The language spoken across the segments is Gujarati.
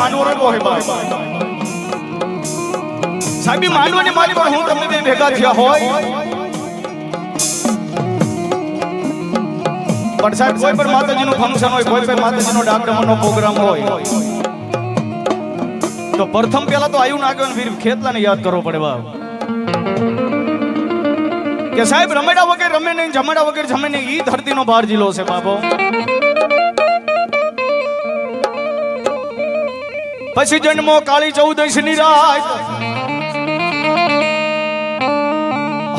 માનવો રહ્યો હે બાપ સાહેબ માનવાની મારી પણ હું તમને બે ભેગા થયા હોય. પણ સાહેબ, કોઈ પણ માતાજીનું ફંક્શન હોય, કોઈ પણ માતાજીનો ડાકડમનો પ્રોગ્રામ હોય, તો પ્રથમ પહેલા તો આયુ નાગ્યો વીર ખેતલાને યાદ કરવો પડે બાપ. કે સાહેબ રમેડા વગર રમે નહીં જમેડા વગર જમે નહીં એ ધરતીનો બાર જિલ્લો છે બાપો પછી જન્મો કાળી ચૌદશની રાત.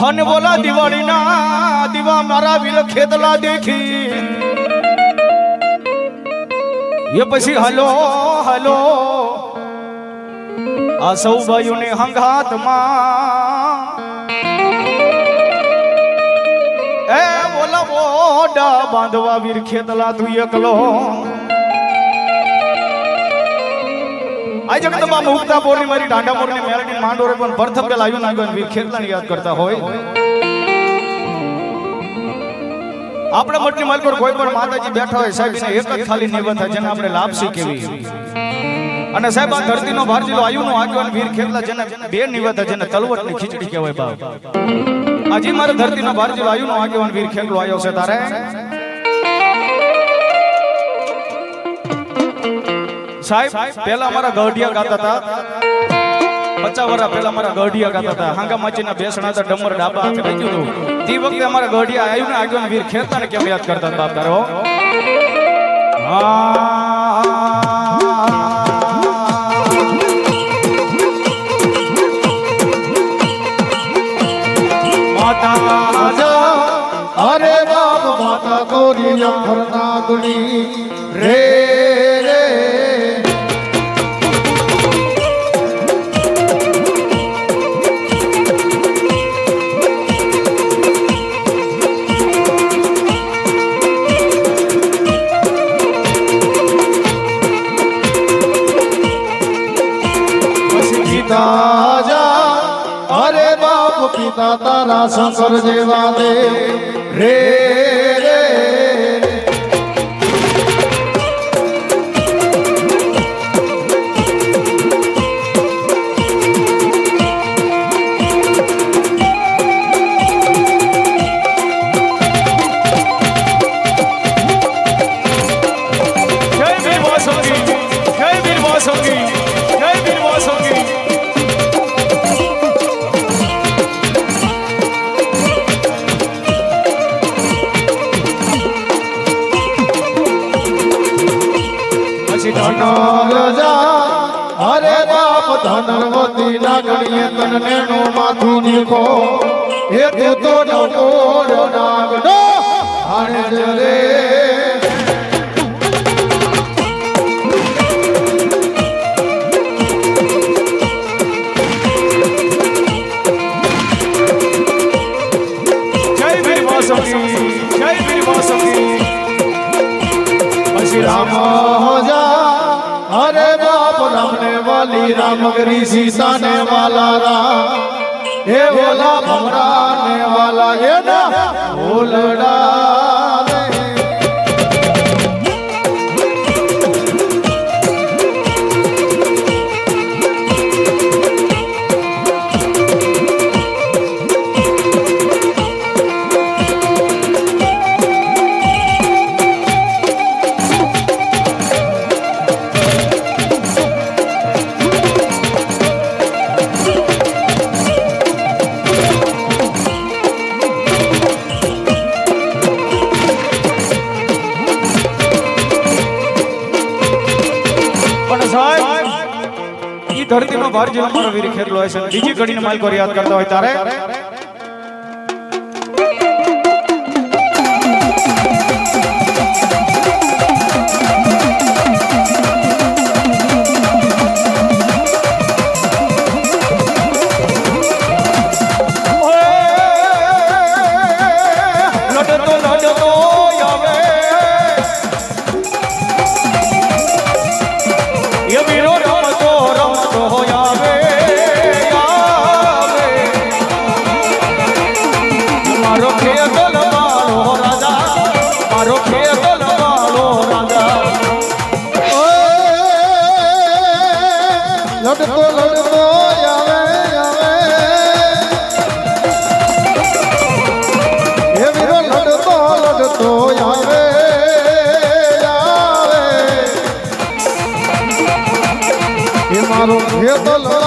હન બોલા દિવાળી ના દીવા મારા વિલ ખેતલા દેખી. એ પછી હલો હલો. આ સૌ ભાઈઓને હંગાતમાં. એ બોલા બોડા બાંધવા વીર ખેતલા તું એકલો. આ જગતમાં મુક્તા બોરની મારી ડાંડા બોરની મેલડી, માંડોરે પણ પ્રથમ પેલા આવ્યું નાગ્યો વીર ખેતલાને યાદ કરતા હોય. આપણે મટની પર કોઈ પણ માતાજી બેઠા હોય, સાહેબ એક જ ખાલી નિબંધ જેને આપણે લાપસી કેવી અને સાહેબ, આ ધરતીનો ભાર આયુ આયુનો આગેવાન વીર ખેતલા જેને બે નિવેદ જેને તલવટની ખીચડી કહેવાય બાપ. આજે મારા ધરતીનો ભાર જિલ્લો આયુનો આગેવાન વીર ખેતલો આવ્યો છે, તારે? સાહેબ, પહેલા અમારા ગઢિયા ગાતા હતા. પચાસ વર્ષ પહેલા અમારા ગઢિયા ગાતા હતા. હાંગા માચીના બેસણા હતા, ડમર ડાબા હાથે વાગ્યું હતું. તે વખતે અમારા ગઢિયા આવ્યું ને આગળ વીર ખેતલાને કેમ યાદ કરતા બાપ તારો? માતા અરે બાપ માતા ગોરી અખર પિતા તારા શંકર જેવા દે. રે રે ધરતીનો ભાર જેવો મારો વીર ખેરલો હોય છે. બીજી ઘડીને માલકો યાદ કરતા હોય તારે મારો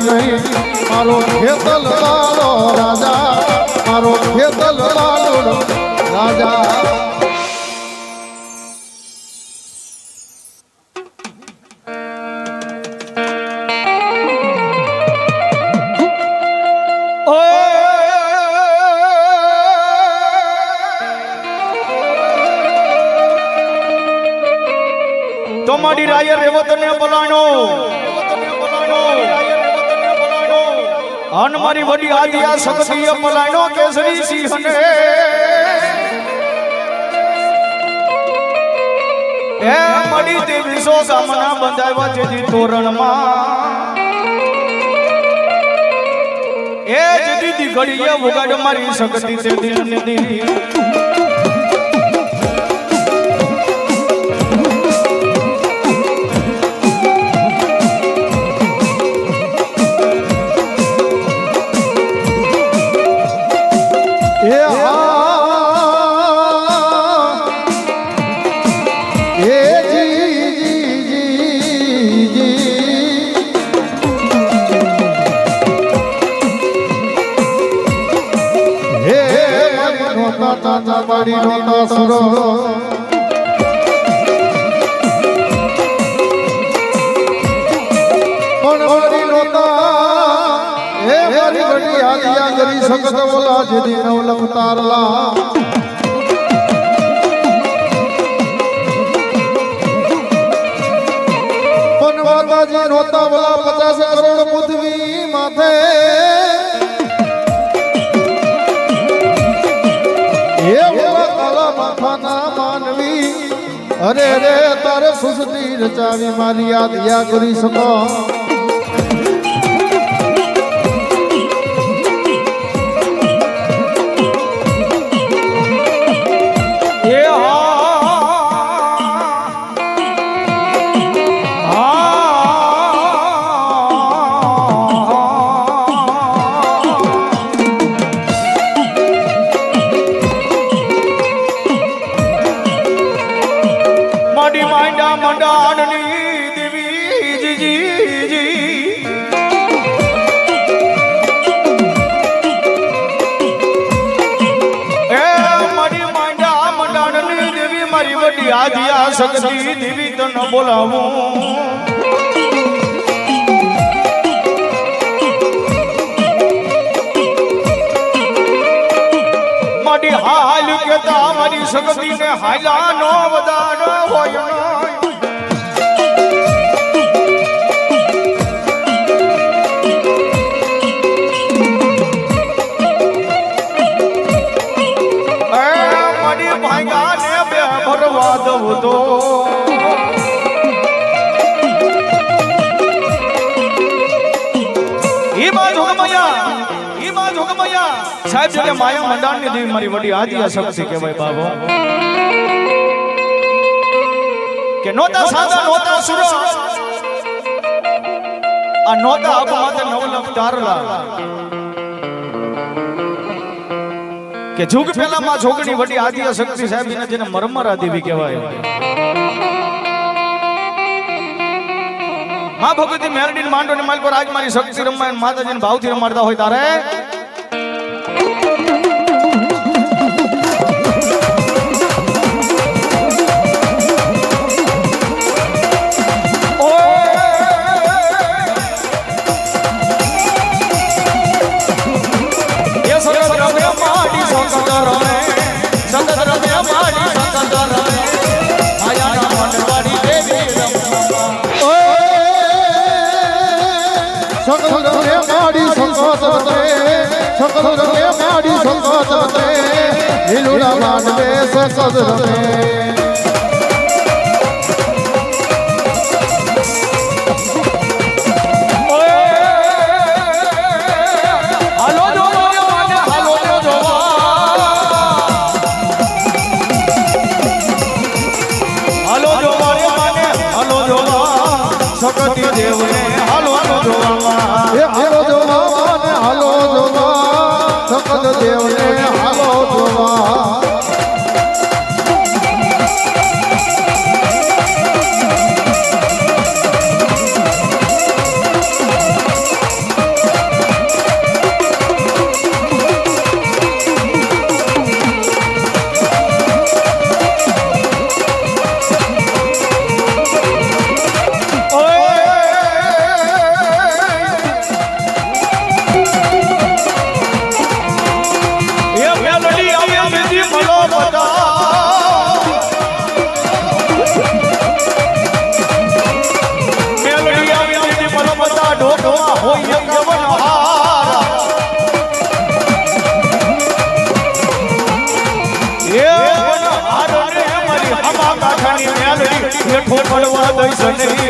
નહીં મારો ખેતલ લાલો રાજા મારો ખેતલ લાલો રાજા. તમારી રાય રેવતને બોલાણો. અન મારી વડી આદિયા આ બોલાણો કેસરી સિંહને. એ મડી તે વિસો સામના બંધાવ્યા જેથી તોરણમાં એ જેથી ઘડીએ વગાડ મારી શક્તિ તે દિલ મારી નોતા સુરો પણ મારી નોતા હે મારી વડી આલિયા કરી શકત બોલા જેદી નવ તારલા પણ માતાજી રોતા પચાસ કરોડ પૃથ્વી માથે. અરે રે તારે સુસતી રચાવી મારી યાદ યા કરી શકો? શક્તિ દેવી તને બોલાવું. મારી હાલ કેતા મારી શક્તિ ને હાલા નો વધારો હોય બે ભરવા દઉં તો સાહેબ છે કે માયા મંડાણ મંડાણની દેવી મારી વડી આદિયા શક્તિ કહેવાય બાબો. કે નોતા સાદા નોતા સુર આ નોતા અપમાત માતે નવલખ તારલા કે જુગ પેલા માં જોગણી વડી આદિયા શક્તિ સાહેબ ને જેને મરમરા દેવી કહેવાય. માં ભગવતી માંડો ને માલ પર આજ મારી શક્તિ રમાય માતાજીને ભાવથી રમાડતા હોય તારે. હિલુડા માંડવે સસદ રમે શક્તિ દેવને હાલો જોવામાં હાલો જોવામાં હાલો જોવા. શક્ત દેવને ખોટવા દઈશ નહીં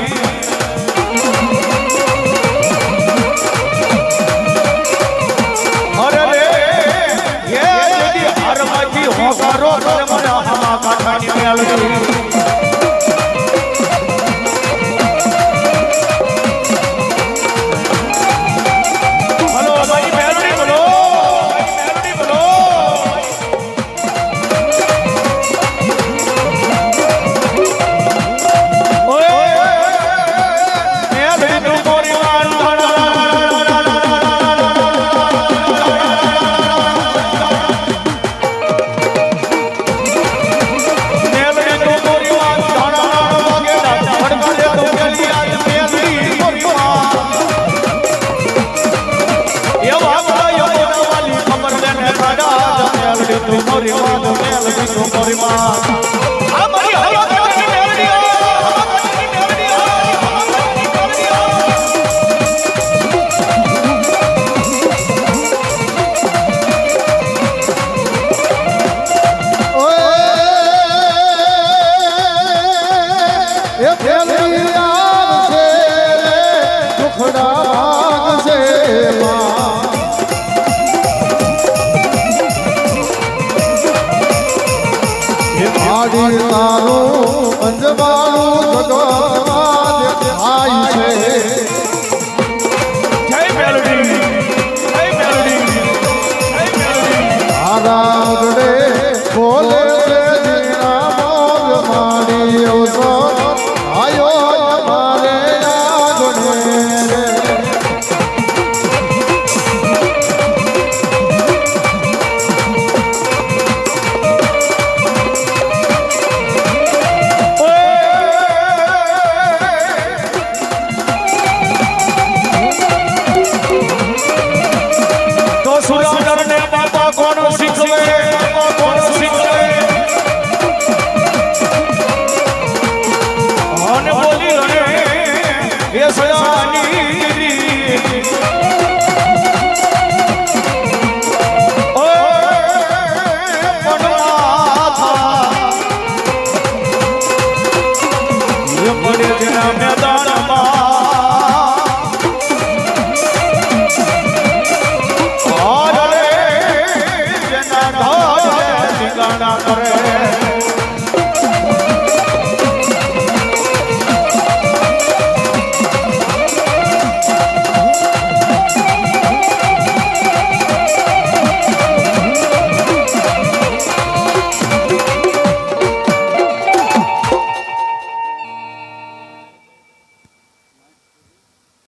この